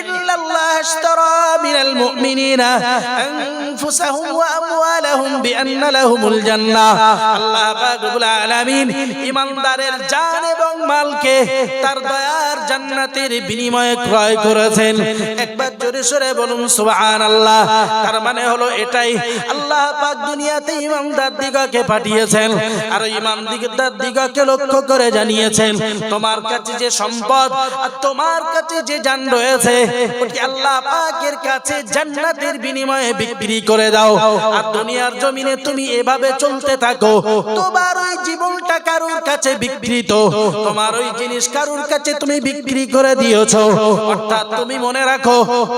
ইল্লাল্লাহ আশতারা মিনাল মুমিনিনা আনফুসাহুম ওয়া আমওয়ালাহুম বিআন্না লাহুমুল জান্নাহ আল্লাহ পাক রব্বুল আলামিন ঈমানদারের জান এবং মালকে তার দয়ার জান্নাতের বিনিময়ে ক্রয় করেছেন। একবার জোরে সরে বলুন, সুবহানাল্লাহ। তার মানে হলো এটাই, আল্লাহ পাক দুনিয়াতে ইমামদার দিগকে পাঠিয়েছেন আর ইমামদার দিগকে লক্ষ্য করে জানিয়েছেন, তোমার কাছে যে সম্পদ আর তোমার কাছে যে জান রয়েছে, ওটি আল্লাহ পাকের কাছে জান্নাতের বিনিময়ে বিক্রি করে দাও। আর দুনিয়ার জমিনে তুমি এভাবে চলতে থাকো, তোমার ওই জীবনটা কারোর কাছে বিকৃত? তোমার ওই জিনিস কারোর কাছে তুমি বিক্রি করে দিয়েছ? অর্থাৎ তুমি মনে রাখো,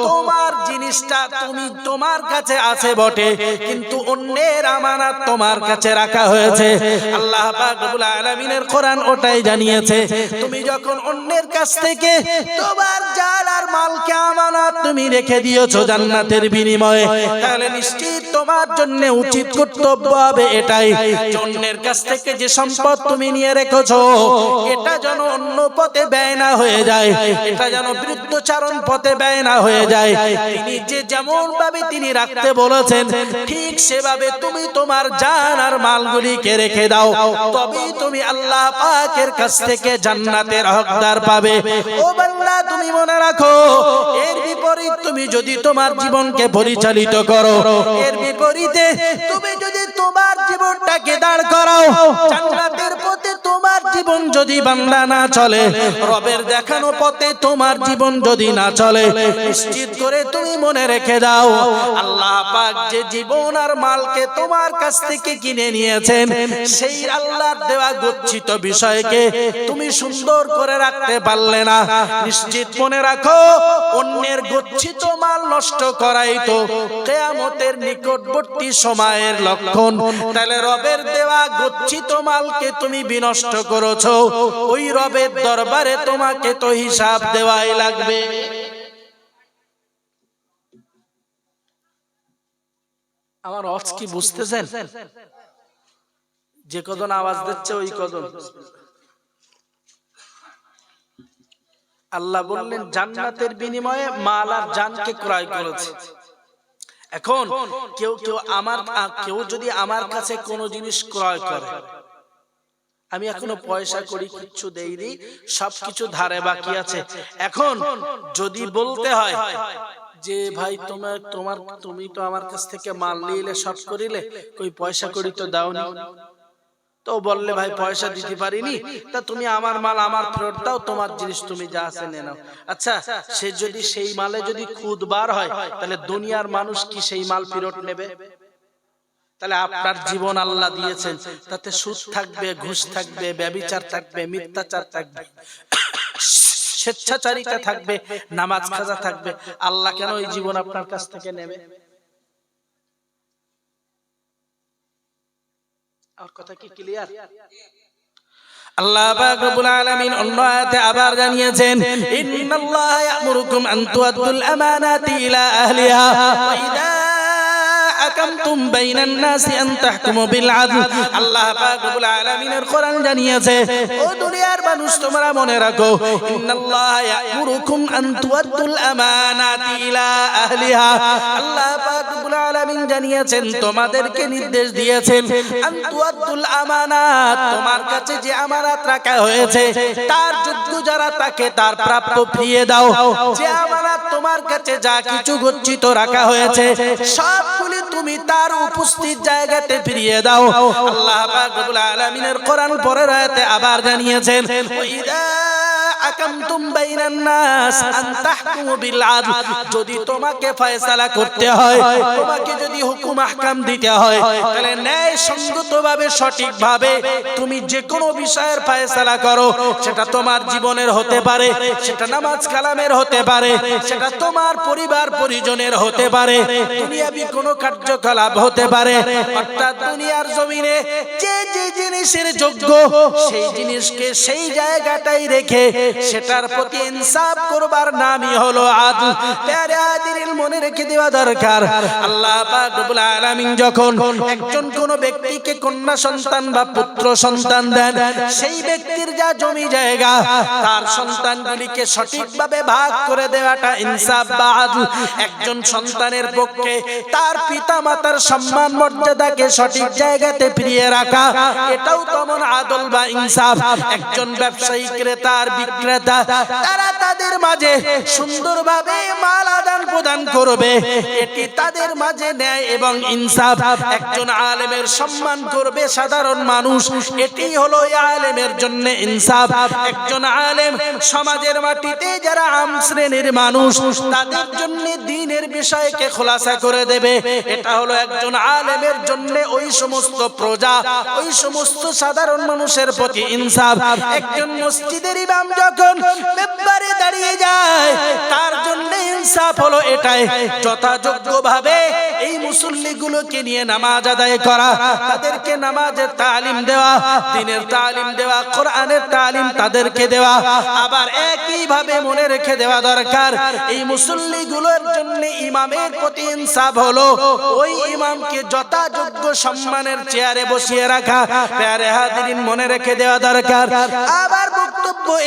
তোমার জিনিসটা তুমি তোমার কাছে আছে বটে, কিন্তু অন্যের আমানত তোমার কাছে রাখা হয়েছে। আল্লাহ পাক রব্বুল আলামিনের কোরআন ওটাই জানিয়েছে, তুমি যখন অন্যের কাছ থেকে তোমার জান আর মালকে আমানত তুমি রেখে দিয়েছ জান্নাতের বিনিময়ে, তাহলে নিশ্চিত তোমার জন্য উচিত কর্তব্য হবে এটাই। অন্যের কাছ থেকে যে সম্পদ তুমি নিয়ে রেখেছো, এটা যেন অন্য পথে ব্যয় না হয়ে যায়, এটা যেন বিরুদ্ধচারণ পথে ব্যয় না হয়ে যায়। তিনি যে যেমন ভাবে তিনি রাখতে বলেছেন, ঠিক সেভাবে তুমি তোমার জান আর মালগুলিকে রেখে দাও। তবেই তুমি আল্লাহ পাকের কাছ থেকে জান্নাতের হকদার পাবে। ও বান্দা, তুমি মনে রাখো, এর বিপরীত তুমি যদি তোমার জীবনকে পরিচালিত করো, এর বিপরীতে তুমি যদি তোমার জীবনটাকে দাঁড় করাও, জান্নাতের পথে তোমার জীবন যদি বান্দা না চলে, রবের দেখানো পথে তোমার জীবন যদি না চলে, নিশ্চিত করে তুমি মনে রেখে দাও, আল্লাহ পাক যে জীবন আর মালকে তোমার কাছ থেকে কিনে নিয়েছেন, সেই আল্লাহর দেওয়া গচ্ছিত বিষয়কে তুমি সুন্দর করে রাখতে পারলে না। নিশ্চিত মনে রাখো, অন্যের গচ্ছিত মাল নষ্ট করাই তো কেয়ামতের নিকটবর্তী সময়ের লক্ষণ। তাহলে রবের দেওয়া গচ্ছিত মালকে তুমি বিনষ্ট করেছ ওই রবের দরবারে তোমাকে তো হিসাব দেওয়াই লাগবে। আমার অজ কি বুঝতেছেন? যে কজন আওয়াজ দিচ্ছে ওই কজন। আল্লাহ বললেন, জান্নাতের বিনিময়ে মাল আর জানকে ক্রয় করেছে। এখন কেউ কেউ আমার, কেউ যদি আমার কাছে কোনো জিনিস ক্রয় করে আমি এখনও পয়সা করি কিচ্ছু দেইনি সবকিছু ধারে বাকি আছে। এখন যদি বলতে হয় যে ভাই তোমার তোমার তুমি তো আমার কাছ থেকে মাল নিলে সব করিলে কই পয়সা করি তো দাও না তো বললে ভাই পয়সা দিতে পারিনি? তা তুমি আমার মাল আমার ফেরত দাও তোমার জিনিস তুমি যা আছে নে নাও। আচ্ছা সে যদি সেই মালে যদি খুদ বার হয় তাহলে দুনিয়ার মানুষ কি সেই মাল ফেরত নেবে? তাহলে আপনার জীবন আল্লাহ দিয়েছেন। তাতে সুদ থাকবে, ঘুষ থাকবে, ব্যবিচার থাকবে, মিথ্যাচার থাকবে, স্বেচ্ছাচারিতা থাকবে, নামাজ খাজা থাকবে। আল্লাহ কেন এই জীবন আপনার কাছ থেকে নেবে? আল্লাহ জানিয়েছেন হাকামতুম বাইনান নাসি আন তাহকুমু বিল আদল। আল্লাহ পাক রব্বুল আলামিনের কোরআন জানিয়েছে, ও দুনিয়ার মানুষ তোমরা মনে রাখো, ইন্নাল্লাহা ইয়ামুরুকুম আন তুআদ্দুল আমানাতি ইলা আহলিহা। আল্লাহ পাক রব্বুল আলামিন জানিয়েছেন, তোমাদেরকে নির্দেশ দিয়েছেন, আন তুআদ্দুল আমানাত। তোমার কাছে যে আমানত রাখা হয়েছে, তার যোগ্য যারা তাকে তার প্রাপ্য ফিরিয়ে দাও। যে আমানত তোমার কাছে যা কিছু গচ্ছিত রাখা হয়েছে, সবগুলি তুমি তার উপস্থিত জায়গাতে ফিরিয়ে দাও। আল্লাহ পাক রব্বুল আলামিনের কোরআন পরের আয়াতে আবার জানিয়েছেন ওয়াইদা আকামতুম বাইনান নাস আন তাহকুমু বিল আদল। যদি তোমাকে ফয়সালা করতে হয়, তোমাকে যদি হুকুম আহকাম দিতে হয়, তাহলে ন্যায় সঙ্গতভাবে সঠিকভাবে তুমি যে কোনো বিষয়ের ফয়সালা করো। সেটা তোমার জীবনের হতে পারে, সেটা নামাজ কালামের হতে পারে, সেটা তোমার পরিবার পরিজনের হতে পারে, দুনিয়াবি কোনো কার্যকলাপ হতে পারে। অর্থাৎ দুনিয়ার জমিনে যে যে জিনিসের যোগ্য, সেই জিনিসকে সেই জায়গাটাই রেখে সেটার প্রতি ইনসাফ করবার নামই হলো আদল। প্যারে আদিল মনে রেখে দেওয়া দরকার। আল্লাহ পাক রব্বুল আলামিন যখন একজন কোন ব্যক্তিকে কন্যা সন্তান বা পুত্র সন্তান দেন, সেই ব্যক্তির যা জমি জায়গা, তার সন্তানগুলিকে সঠিকভাবে ভাগ করে দেওয়াটা ইনসাফ বা আদল। একজন সন্তানের পক্ষে তার পিতা মাতার সম্মান মর্যাদাকে সঠিক জায়গাতে ফিরিয়ে রাখা, এটাও তেমন আদল বা ইনসাফ। একজন ব্যবসায়ী ক্রেতা আর বিক্রেতা তারা তাদের মাঝে সুন্দরভাবে মাল আদান প্রদান করবে। এটি তাদের মাঝে ন্যায় এবং ইনসাফ। একজন আলেমের সম্মান করবে সাধারণ মানুষ। এটি হলো আলেমের জন্য ইনসাফ। একজন আলেম সমাজের মাটিতে যারা আম শ্রেণির মানুষ, তাদের জন্য দিনের বিষয়কে খোলাসা করে দেবে। এটা হলো একজন আলেমের জন্য ওই সমস্ত প্রজা, ওই সমস্ত সাধারণ মানুষের প্রতি ইনসাফ। একজন মসজিদের ইমাম যখন মেম্বারে দাঁড়িয়ে যায়, তার জন্য ইনসাফ হলো এটাই। যথাযোগ্যভাবে এই মুসল্লিগুলোকে নিয়ে নামাজ আদায় করা, তাদেরকে নামাজের তালিম দেওয়া, দিনের তালিম দেওয়া, কোরআনের তালিম তাদেরকে দেওয়া, আবার একই ভাবে মনে রেখে দেওয়া দরকার, এই মুসল্লিগুলোর জন্য ইমামের প্রতি ইনসাফ হলো, ওই ইমামকে যথাযোগ্য সম্মানের চেয়ারে বসিয়ে রাখা, প্যারে হাদিরিন মনে রেখে দেওয়া দরকার, আবার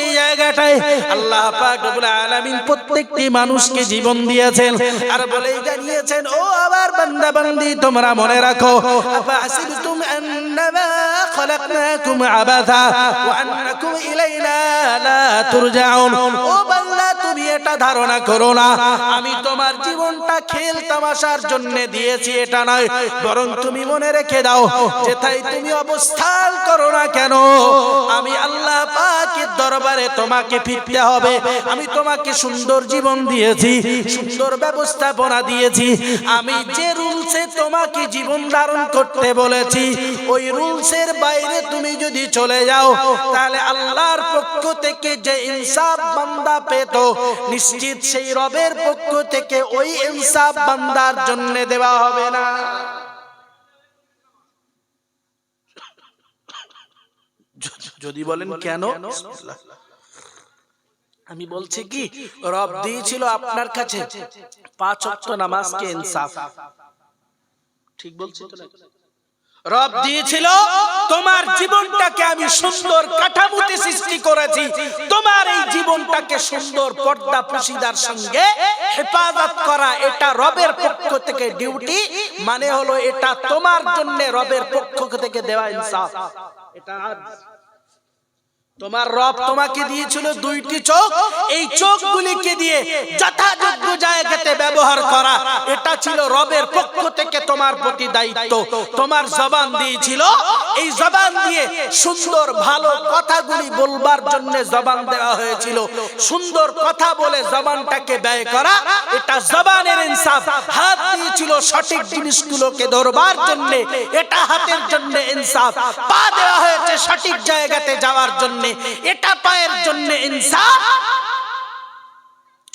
এই জায়গাটায় আল্লাহ পাক রব্বুল আলামিন প্রত্যেকটি মানুষকে জীবন দিয়েছেন আর বলেই জানিয়েছেন, ও আবার বান্দা বান্দি তোমরা মনে রাখো আফাসিবতুম আন্নামা খলাকনাকুম আবাথা ওয়া আন্নাকুম ইলাইনা লা তুরজাউন। ও বান্দা তুমি এটা ধারণা করো না। আমি তোমার জীবনটা খেল তামাশার জন্য দিয়েছি, এটা নয়। বরং তুমি মনে রেখে দাও, যেথায় তুমি অবস্থান করো না কেন। আমি আল্লাহ পাকের দরবারে তোমাকে ফিরতে হবে। আমি তোমাকে সুন্দর জীবন দিয়েছি, সুন্দর ব্যবস্থাপনা দিয়েছি। আমি যে রুলসে তোমাকে জীবন ধারণ করতে বলেছি, ওই রুলসের বাইরে তুমি যদি চলে যাও, তাহলে আল্লাহর পক্ষ থেকে যে ইনসাফ বান্দা পেত নিশ্চিত সেই রবের পক্ষ থেকে ওই ইনসাফ বান্দার জন্য দেওয়া হবে না। যদি বলেন কেন? আমি বলছি কি, রব দিয়েছিল আপনার কাছে পাঁচ অক্ট নামাজকে ইনসাফ। ঠিক বলছি তো? রব দিয়েছিল, তোমার জীবনটাকে আমি সুন্দর কাঠামোতে সৃষ্টি করেছি। তোমার এই জীবনটাকে সুন্দর পর্দা পুশিদার সঙ্গে হেফাজত করা, এটা রবের পক্ষ থেকে ডিউটি মানে হলো এটা তোমার জন্য রবের পক্ষ থেকে দেওয়া ইনসাফ। এটা তোমার রব তোমাকে দিয়েছিল দুইটি চোখ। এই চোখগুলিকে দিয়ে যথাযোগ্য জায়গাতে ব্যবহার করা। এটা ছিল রবের পক্ষ থেকে তোমার প্রতি দায়িত্ব। তোমার জবান দিয়েছিল। এই জবান দিয়ে সুন্দর ভালো কথাগুলি বলবার জন্য জবান দেওয়া হয়েছিল। সুন্দর কথা বলে জবানটাকে ব্যয় করা। এটা জবানের ইনসাফ। হাত দিয়েছিল সঠিক জিনিসগুলোকে ধরবার জন্য। এটা হাতের জন্য ইনসাফ। পা দেওয়া হয়েছে সঠিক জায়গাতে যাওয়ার জন্য। এটা পায়ের জন্য ইনসাফ।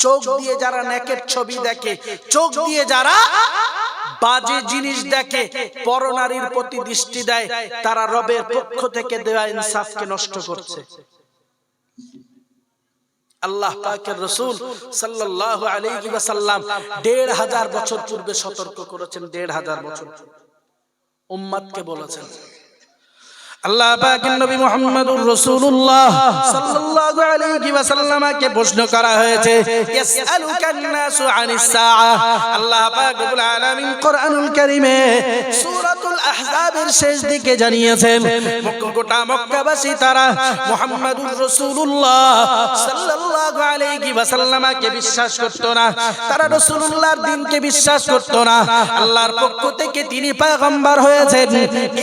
চোখ দিয়ে যারা নেকের ছবি দেখে, চোখ দিয়ে যারা বাজে জিনিস দেখে, পরনারীর প্রতি দৃষ্টি দেয়, তারা রবের পক্ষ থেকে দেওয়া ইনসাফকে নষ্ট করছে। আল্লাহ পাকের রসুল সাল্লাল্লাহু আলাইহি ওয়াসাল্লাম দেড় হাজার বছর পূর্বে সতর্ক করেছেন, দেড় হাজার বছর উম্মাদকে বলেছেন আল্লাহ পাকের নবী রাসূলুল্লাহ সাল্লাল্লাহু আলাইহি প্রশ্ন করা হয়েছে ইয়াসআলুকান নাসু আনিস সাআ আল্লাহ পাক রব্বুল আলামিন কোরআনুল কারীমে সূরাতুল আহজাবের শেষ দিকে জানিয়েছেন মক্কাবাসী তারা মুহাম্মদুর রাসূলুল্লাহ সাল্লাল্লাহু আলাইহি বিশ্বাস করত না, তারা রাসূলুল্লাহর দ্বীনকে বিশ্বাস করত না। আল্লাহর পক্ষ থেকে তিনি পয়গম্বর হয়েছেন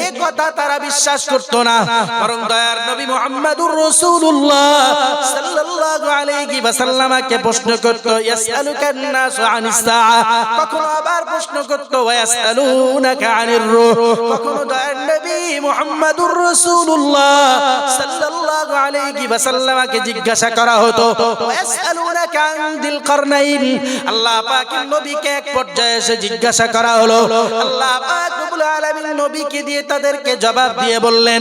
এই কথা তারা বিশ্বাস করত না। বরং দয়ার নবী মুহাম্মদুর রাসূলুল্লাহ সাল্লাল্লাহু আলাইহি ওয়াসাল্লামকে প্রশ্ন করত ইয়াসআলুকান নাসু আনিস সাআ কখনো আবার প্রশ্ন করত ওয়া ইয়াসআলুনাকা আনির রূহ? কখনো দয়ার নবী সাল্লাল্লাহু আলাইহি ওয়াসাল্লামকে জিজ্ঞাসা করা হতো ওয়া ইয়াসআলুনাকা আন দিল কারনাইন আল্লাহ পাকের নবীকে এক পর্যায়ে এসে জিজ্ঞাসা করা হলো। আল্লাহ পাক রব্বুল আলামিন নবীকে দিয়ে তাদেরকে জবাব দিয়ে বললেন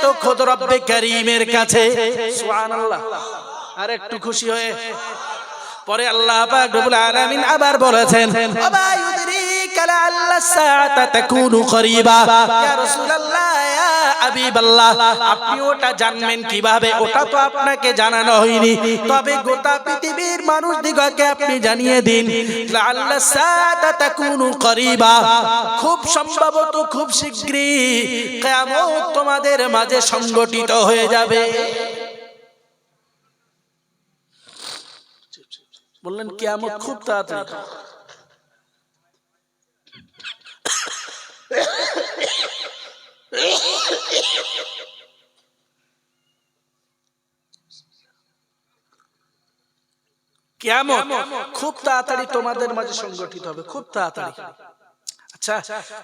জ্ঞান তো খোদ রব্বে করিমের কাছে। আর একটু খুশি হয়ে। পরে আল্লাহ আলামিন আবার বলেছেন আবা ইউদরিকা লাআল্লা সাআতা করিবা। ইয়া রাসূলুল্লাহ হাবিবাল্লাহ আপনি ওটা জানবেন কীভাবে? ওটা তো আপনাকে জানানো হয়নি। তবে গোটা পৃথিবীর মানুষ দিগকে আপনি জানিয়ে দিন তাকুনু করিবা। খুব সম্ভবত খুব শীঘ্রই কিয়ামত তোমাদের মাঝে সংগঠিত হয়ে যাবে। বললেন, কিয়ামত খুব তাড়াতাড়ি। কিয়ামত খুব তাড়াতাড়ি তোমাদের মাঝে সংগঠিত হবে খুব তাড়াতাড়ি। আচ্ছা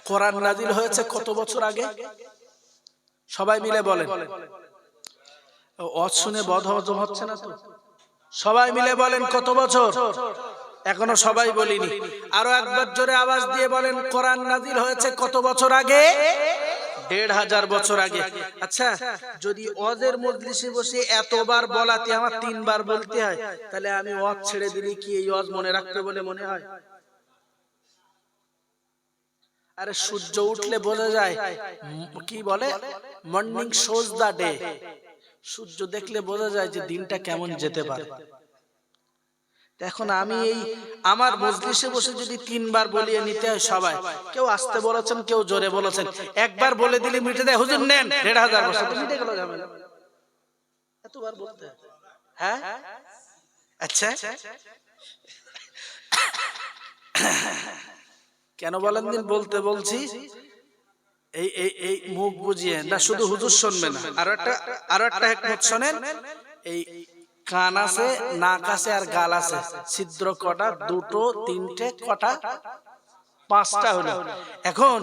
কোরআন নাজিল হয়েছে কত বছর আগে? সবাই মিলে বলেন। অজ শুনে বধ হজম হচ্ছে না তো? সবাই মিলে বলেন কত বছর? এখনও সবাই বলিনি। আরও একবার জোরে আওয়াজ দিয়ে বলেন কোরআন নাজিল হয়েছে কত বছর আগে? দেড় হাজার বছর আগে। আচ্ছা যদি অজের মজলিসে বসে এতবার বলাতে আমার তিনবার বলতে হয়, তাহলে আমি অজ ছেড়ে দিলে কি এই অজ মনে রাখতে বলে মনে হয়? আরে, সূর্য উঠলে বোঝা যায় কি বলে? মর্নিং শোজ দা ডে সূর্য দেখলে বোঝা যায় যে দিনটা কেমন যেতে পারে। এখন আমি এই আমার মজলিসে বসে যদি তিনবার বলিয়ে নিতে হয় সবাই কেউ আসতে বলেছেন কেউ জোরে বলেছেন একবার বলে দিলে মিটে দেয় হুজুর নেন দেড় হাজার বছর মিটে গেল ঝামেলা এতবার বলতে হ্যাঁ। আচ্ছা। কেন বলেন দিন বলতে বলছি এই এই এই মুখ বুঝিয়ে না শুধু হুজুর শুনবে না। আরও একটা আরও একটা হেকমত শোনেন এই কান আছে, নাক আছে আর গাল আছে। ছিদ্র কটা, দুটো, তিনটে, কটা? পাঁচটা হলো। এখন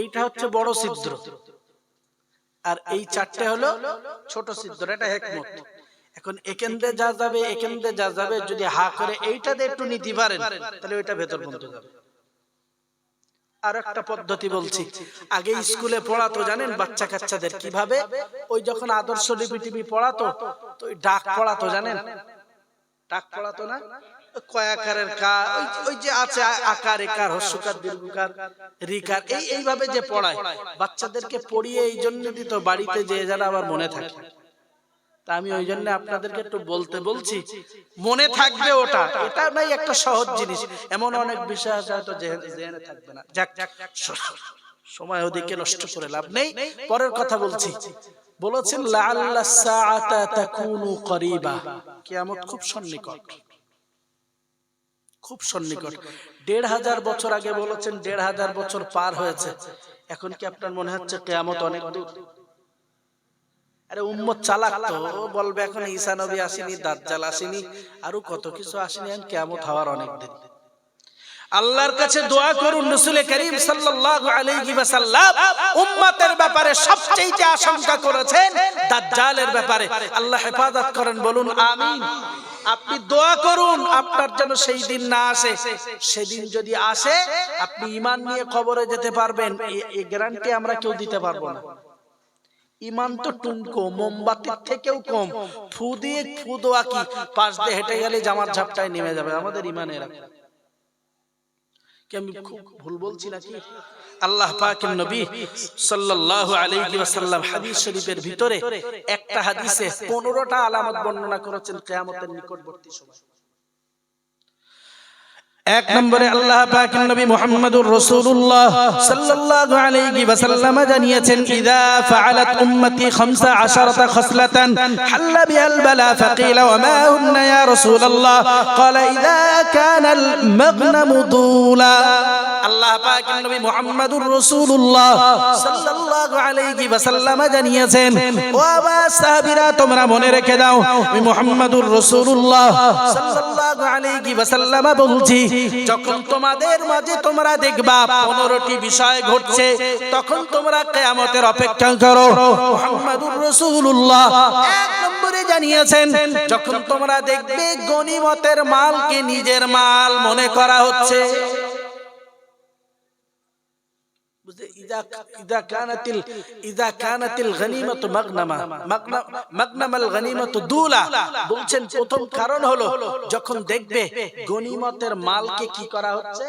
এইটা হচ্ছে বড় ছিদ্র। আর এই চারটে হলো ছোট ছিদ্র, এটা হেকমত। এখন দিয়ে যা যাবে এখান দিয়ে যা যাবে, যদি হা করে এইটাতে একটু নিতে পারেন তাহলে ওইটা ভেতর পর্যন্ত যাবে। আর একটা পদ্ধতি বলছি। আগে স্কুলে পড়াতো জানেন? বাচ্চা কাচ্চাদের কীভাবে ওই যখন আদর্শ লিপি টিপি পড়াতো তো ওই ডাক পড়াতো জানেন? ডাক পড়াতো না? ওই কয়াকারের কা ওই যে- আছে আকার একার হস্যকার দীর্ঘকার রিকার এই এইভাবে যে পড়ায় বাচ্চাদেরকে পড়িয়ে এই জন্য দিত বাড়িতে যে যারা আবার মনে থাকে। তা আমি ওই জন্য আপনাদেরকে একটু বলতে বলছি মনে থাকবে ওটা। এটা নাই একটা সহজ জিনিস। এমন অনেক বিষয় আছে হয়তো জেহেনে থাকবে না। যাক সময় ওদিকে নষ্ট করে লাভ নেই। পরের কথা বলছি। বলেছেন লাআল্লা সাআতা তাকুনু করিবা। কিয়ামত খুব সন্নিকট। খুব সন্নিকট। দেড় হাজার বছর আগে বলেছেন দেড় হাজার বছর পার হয়েছে। এখন কি আপনার মনে হচ্ছে কেয়ামত অনেক দূর? আরে উম্মত চালাক তো। ও বলবে এখন ঈসা নবী আসেনি দাজ্জাল আসেনি আরও কত কিছু আসেনি এখন কিয়ামত হওয়ার অনেক দিন। আল্লাহর কাছে দোয়া করুন রাসূল করিম সাল্লাল্লাহু আলাইহি ওয়াসাল্লাম উম্মতের ব্যাপারে সবচেয়ে আশঙ্কা করেছেন দাজ্জালের ব্যাপারে। আল্লাহ হেফাজত করেন বলুন আমিন। আপনি দোয়া করুন আপনার যেন সেই দিন না আসে। সেদিন যদি আসে আপনি ঈমান নিয়ে কবরে যেতে পারবেন। এই গ্যারান্টি আমরা কেউ দিতে পারব না। ইমান তো টুনকো মোমবাতির থেকেও কম। ফু দিয়ে ফু দোয়া কি? পাশ দিয়ে হেঁটে গেলে জামার ঝাপটায় নেমে যাবে। আমাদের ইমানের। কি আমি খুব ভুল বলছি নাকি? আল্লাহ পাকের নবী সাল্লাল্লাহু আলাইহি ওয়াসাল্লাম হাদিস শরীফের ভিতরে একটা হাদিসে 15টা আলামত বর্ণনা করেছেন কিয়ামতের নিকটবর্তী সময়। এক নম্বরে আল্লাহ পাক নবী মুহাম্মদুর রাসূলুল্লাহ সাল্লাল্লাহু আলাইহি ওয়াসাল্লাম জানিয়েছেন, ইদা ফাআলাত উম্মতি 15 খসলাতান, হাল্লা বিহাল বালা ফাকিলা ওয়া মা হুন্না ইয়া রাসূলুল্লাহ। ক্বালা, ইদা কানাল মাগনামু তুলা আল্লাহ পাক নবী মুহাম্মদুর রাসূলুল্লাহ সাল্লাল্লাহু আলাইহি ওয়াসাল্লাম জানিয়েছেন ও সাহাবীরা, তোমরা মনে রেখে দাও, আমি মুহাম্মদুর রাসূলুল্লাহ সাল্লাল্লাহু আলাইহি ওয়াসাল্লাম বলছি, যখন তোমাদের মাঝে তোমরা দেখবা 15টি বিষয় ঘটছে, তখন তোমরা কিয়ামতের অপেক্ষা করো। মুহাম্মদুর রাসূলুল্লাহ এক নম্বরে জানিয়েছেন, যখন তোমরা দেখবে গনিমতের মালকে নিজের মাল মনে করা হচ্ছে মাগনামা, মাগনা- মাগনামাল গনিমাতু দুলা। বলছেন, প্রথম কারণ হলো, যখন দেখবে গনিমতের মালকে কি করা হচ্ছে?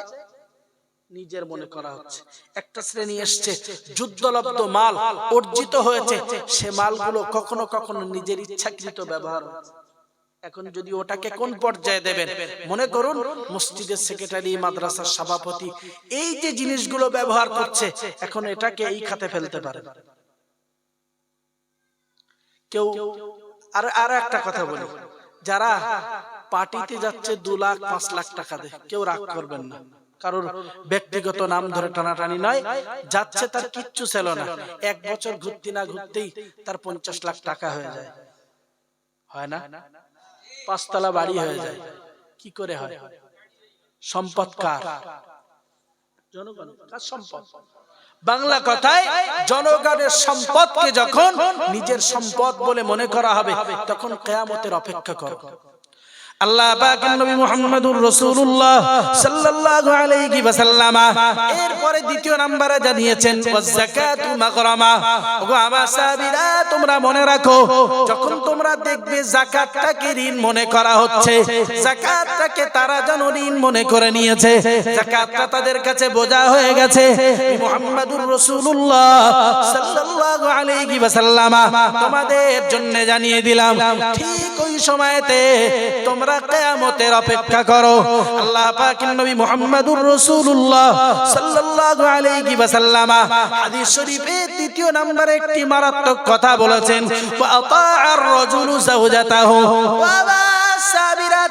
নিজের মনে করা হচ্ছে। একটা শ্রেণি এসছে, যুদ্ধলব্ধ মাল অর্জিত হয়েছে। সে মালগুলো কখনো কখনো নিজের ইচ্ছাকৃত ব্যবহার হচ্ছে। এখন যদি ওটাকে কোন পর্যায়ে দেবেন? মনে করুন মসজিদের সেক্রেটারি মাদ্রাসার সভাপতি এই যে জিনিসগুলো ব্যবহার করছে এখন এটাকে এই খাতে ফেলতে পারে। কেউ আর আর একটা কথা বলি। যারা পার্টিতে যাচ্ছে দু লাখ পাঁচ লাখ টাকা দেয় কেউ রাগ করবেন না। কারোর ব্যক্তিগত নাম ধরে টানাটানি নয় যাচ্ছে তার কিচ্ছু ছিল না। এক বছর ঘুরতে না ঘুরতেই তার পঞ্চাশ লাখ টাকা হয়ে যায়। হয় না? পাঁচতলা বাড়ি হয়ে যায়। কি করে হয়? সম্পদ কার বাংলা কথায়, জনগণের সম্পদকে যখন নিজের সম্পদ বলে মনে করা হবে, তখন কেয়ামতের অপেক্ষা করো। আল্লাহ পাকের নবী মুহাম্মদুর এরপরে দ্বিতীয় নম্বরে জানিয়েছেন আমার তোমরা মনে রাখো, যখন তোমরা দেখবে যাকাতটাকে ঋণ মনে করা হচ্ছে যাকাতটাকে তারা যেন ঋণ মনে করে নিয়েছে যাকাতটা তাদের কাছে বোঝা হয়ে গেছে, মুহাম্মদুর রাসূলুল্লাহ সাল্লাল্লাহু আলাইহি ওয়াসাল্লাম, তোমাদের জন্য জানিয়ে দিলাম, ঠিক ওই সময়তে তোমরা কিয়ামতের অপেক্ষা করো, আল্লাহ পাকের নবী মুহাম্মদুর রাসূলুল্লাহ সাল্লাল্লাহু আলাইহি ওয়াসাল্লাম, হাদিস শরীফে তৃতীয় নম্বরে একটি মারাত্মক কথা বলেছেন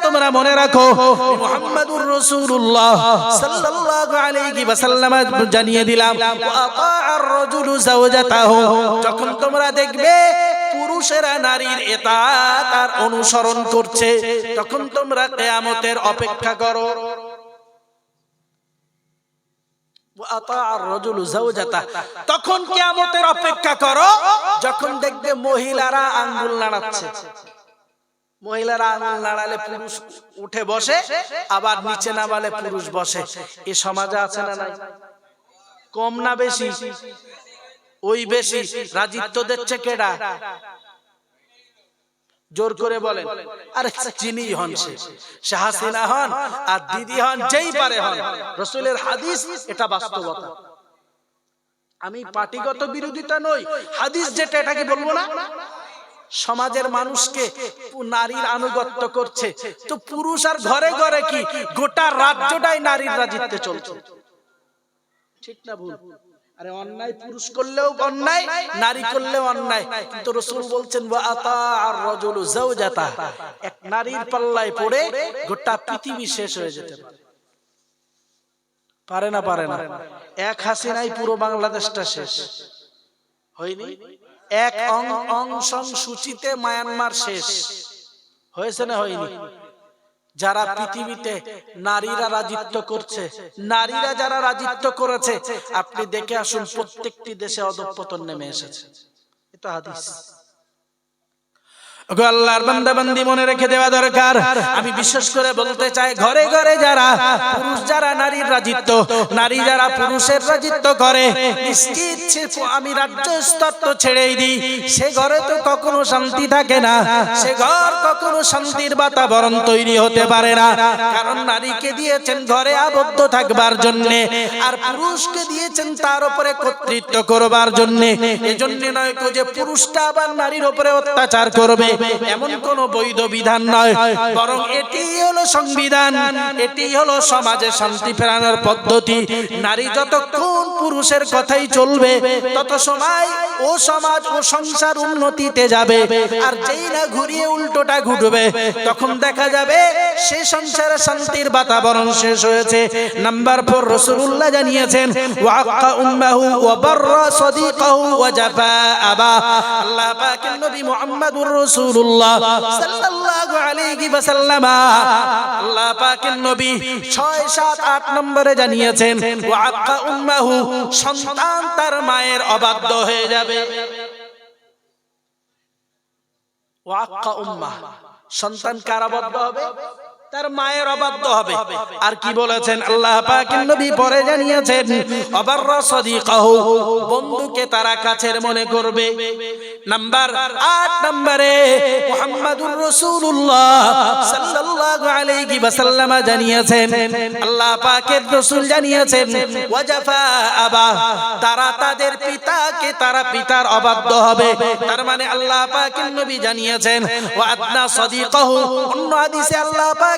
তোমরা মনে রাখো সাল্লাল্লাহু আলাইহি ওয়াসাল্লাম জানিয়ে দিলাম আতাআর রাজুলু যাওজাতাহু। যখন তোমরা দেখবে পুরুষেরা নারীর এতাত আর অনুসরণ করছে, তখন তোমরা কিয়ামতের অপেক্ষা করো। তখন কিয়ামতের অপেক্ষা করো যখন দেখবে মহিলারা আঙ্গুল নাড়াচ্ছে। মহিলারা আঙুল নাড়ালে পুরুষ উঠে বসে আবার নিচে নামালে পুরুষ বসে। এ সমাজে আছে না নাই? কম না বেশি? ওই বেশি। রাজিত্ব দিচ্ছে কেডা জোর করে বলেন আরে চিনি হন সে সে হাসিনা হন আর দিদি হন যেই পারে হন। রসুলের হাদিস এটা বাস্তবতা। আমি পার্টিগত বিরোধিতা নই হাদিস যেটা এটাকে বলব না সমাজের মানুষকে নারীর আনুগত্য করছে। তো পুরুষ আর ঘরে ঘরে কি গোটা রাজ্যটাই নারীর রাজিত্বে চলছে। ঠিক না ভুল? আরে অন্যায় পুরুষ করলেও অন্যায় নারী করলেও অন্যায়। কিন্তু রসুল বলছেন আর রজুলু জাওজাতা এক নারীর পাল্লায় পড়ে গোটা পৃথিবী শেষ হয়ে যেতে পারে। পারে। না পারে না। এক হাসিনাই পুরো বাংলাদেশটা শেষ। হয়নি? এক অং অং সং সূচিতে মায়ানমার শেষ। হয়েছে না হয়নি। যারা পৃথিবীতে নারীরা রাজিত্ব করছে, নারীরা যারা রাজিত্ব করেছে, আপনি দেখে আসুন প্রত্যেকটি দেশে অধঃপতন নেমে এসেছে। এটা হাদিস। আল্লাহর বান্দা বান্দি মনে রেখে দেওয়া দরকার। আমি বিশেষ করে বলতে চাই, ঘরে ঘরে যারা পুরুষ, যারা নারীর রাজিত্ব, নারী যারা পুরুষের রাজিত্ব করে আমি রাজ্য স্তর তো ছেড়েই দিই। সে ঘরে তো কখনো শান্তি থাকে না, সে ঘর কখনো শান্তির বাতাবরণ তৈরি হতে পারে না। কারণ নারীকে দিয়েছেন ঘরে আবদ্ধ থাকবার জন্যে, আর পুরুষকে দিয়েছেন তার উপরে কর্তৃত্ব করবার জন্যে। এজন্য নয় যে পুরুষটা আবার নারীর উপরে অত্যাচার করবে। এমন কোন বৈধ বিধান নয়। বরং এটি হলো সংবিধান, এটি হলো সমাজে শান্তি ফেরানোর পদ্ধতি। নারী যতক্ষণ পুরুষের কথাই চলবে, তত সময় ও সমাজ ও সংসার উন্নতিতে যাবে। আর যেই না ঘুরিয়ে উল্টোটা ঘুরবে তখন দেখা যাবে সে সংসারে শান্তির বাতাবরণ শেষ হয়েছে। নাম্বার ফোর রসুল্লাহ জানিয়েছেন, ওয়াক্কা উম্মাহু ওয়া বাররা সাদিকাহু ওয়া জাফা আবা। আল্লাহ পাকের নবী মুহাম্মদুর রাসূলুল্লাহ সাল্লাল্লাহু আলাইহি ওয়াসাল্লাম। আল্লাহ পাকের নবী 6 7 8 নম্বরে জানিয়েছেন ওয়াক্কা উম্মাহু সন্তান তার মায়ের অবাধ্য হয়ে যাবে। ওয়াক্কা উম্মাহ সন্তান কারাবদ্ধ হবে? তার মায়ের অবাধ্য হবে। আর কি বলেছেন? আল্লাহ পাকের নবী পরে জানিয়েছেন সাদিকাহু বন্ধুকে তারা কাছের মনে করবে। নাম্বার 8 নম্বরে মুহাম্মাদুর রাসূলুল্লাহ সাল্লাল্লাহু আলাইহি ওয়াসাল্লাম জানিয়েছেন আল্লাহ পাকের রাসূল জানিয়েছেন ওয়াজাফা আবা তারা তাদের পিতাকে তারা পিতার অবাধ্য হবে। তার মানে আল্লাহ পাকের নবী জানিয়েছেন ওয়া আদনা সাদিকাহু। অন্য হাদিসে আল্লাহ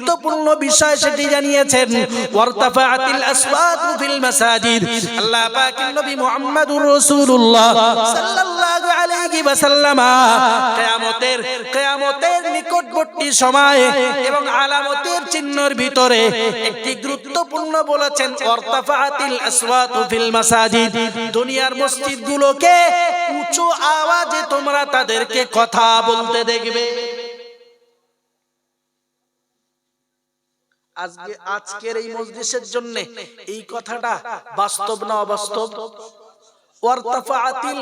গুরুত্বপূর্ণ বিষয় সেটি জানিয়েছেন, ওয়ারতাফাআতিল আসওয়াতু ফিল মাসাজিদ। আল্লাহ নবী রাসূলুল্লাহ সাল্লাল্লাহু আলাইহি কিয়ামতের কিয়ামতের নিকটবর্তী সময়ে এবং আলামতের চিহ্নের ভিতরে একটি গুরুত্বপূর্ণ বলেছেন, ওয়ারতাফাআতিল আসওয়াতু ফিল মাসাজিদ। দুনিয়ার মসজিদগুলোকে উঁচু আওয়াজে তোমরা তাদেরকে কথা বলতে দেখবে। আজকে আজকের এই মজলিসের জন্য এই কথাটা বাস্তব না অবাস্তব? ওয়ারতাফাআতিল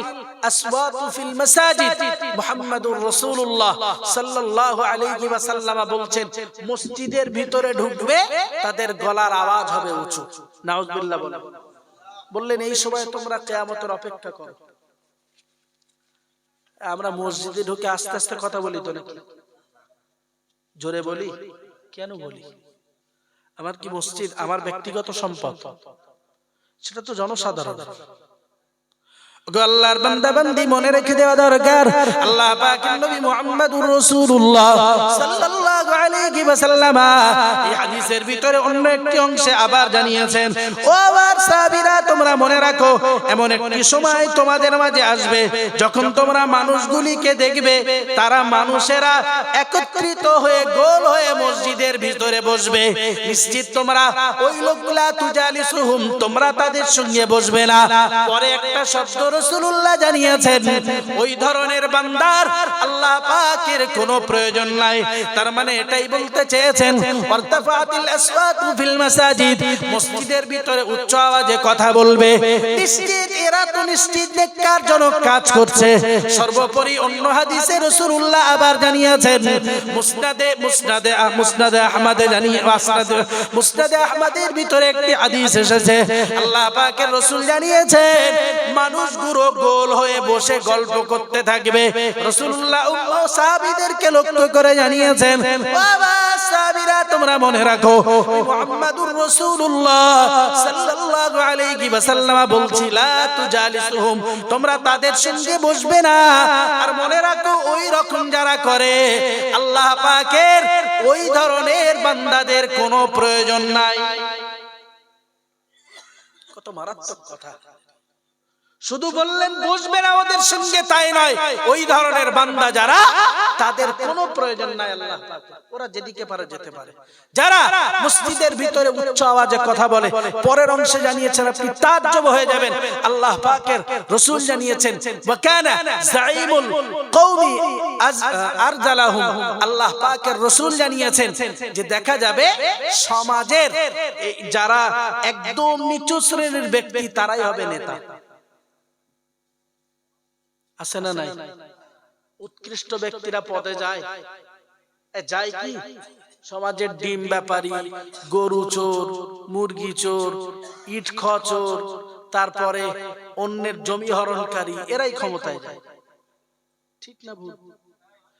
আসওয়াতু ফিল মাসাজিদ। মুহাম্মাদুর রাসূলুল্লাহ সাল্লাল্লাহু আলাইহি ওয়াসাল্লাম বলছেন মসজিদের ভিতরে ঢুকবে তাদের গলার আওয়াজ হবে উঁচু। নাউজুবিল্লাহ বলেন। বললেন এই সময় তোমরা কিয়ামতের অপেক্ষা করো। আমরা মসজিদে ঢুকে আস্তে আস্তে কথা বলি তো নাকি? জোরে বলি? কেন বলি? আমার কি মসজিদ? আমার ব্যক্তিগত সম্পদ। সেটা তো জনসাধারণ। আল্লাহর বান্দা বান্দি মনে রেখে দেওয়া দরকার। আল্লাহ পাকের নবী মুহাম্মদুর রাসূলুল্লাহ সাল্লাল্লাহু আলাইহি এই হাদিসের ভিতরে অন্য একটি অংশে আবার জানিয়েছেন, ও সাহাবীরা, তোমরা মনে রাখো, এমন একটি সময় তোমাদের মাঝে আসবে যখন তোমরা মানুষগুলিকে দেখবে, তারা মানুষেরা একত্রিত হয়ে গোল হয়ে মসজিদের ভিতরে বসবে। নিশ্চিত তোমরা ওই লোকগুলা তুজালিসুহুম, তোমরা তাদের সঙ্গে বসবে না। পরে একটা শব্দ রাসূলুল্লাহ জানিয়েছেন, ওই ধরনের বান্দার আল্লাহ পাকের কোনো প্রয়োজন নাই। তার মানে এটাই বলতে চেয়েছেন ফিল মাসাজিদ, মসজিদের ভিতরে উচ্চ আওয়াজে কথা বলবে। নিশ্চিত, এরা তো নিশ্চিত কাজ করছে। সর্বোপরি অন্য হাদিসে আবার জানিয়েছেন, মুসনাদে মুসনাদে মুসনাদে জানিয়ে মুসনাদে ভিতরে একটি হাদিস এসেছে। আল্লাহ পাকের জানিয়েছেন মানুষ গুলো গোল হয়ে বসে গল্প করতে থাকবে। উম্মাহ লক্ষ্য করে জানিয়েছেন তোমরা তাদের বসবে না। আর মনে রাখো যারা করে ওই ধরনের বান্দাদের কোনো প্রয়োজন নাই। কত মারাত্মক কথা। শুধু বললেন বসবে না ওদের সঙ্গে, তাই নয়। ওই ধরনের বান্দা যারা, তাদের কোনো প্রয়োজন নাই আল্লাহ ওরা যেদিকে পারে, যেতে পারে। যারা মসজিদের ভিতরে উচ্চ আওয়াজে কথা বলে, পরের অংশে জানিয়েছেন আপনি তাজ্জব হয়ে যাবেন। আল্লাহ পাকের রাসূল জানিয়েছেন, ওয়াকানা জাইমুল কওমি আরজালাহুম। আল্লাহ পাকের রাসূল জানিয়েছেন যে দেখা যাবে, সমাজের যারা একদম নিচু শ্রেণির ব্যক্তি, তারাই হবে নেতা। আছে না নাই? উৎকৃষ্ট ব্যক্তিরা পদে যায়। যায় কি? সমাজের ডিম ব্যাপারী গরু চোর মুরগি চোর ইট চোর তারপরে অন্যের জমি হরণকারী এরাই ক্ষমতায় যায়। ঠিক না ভুল?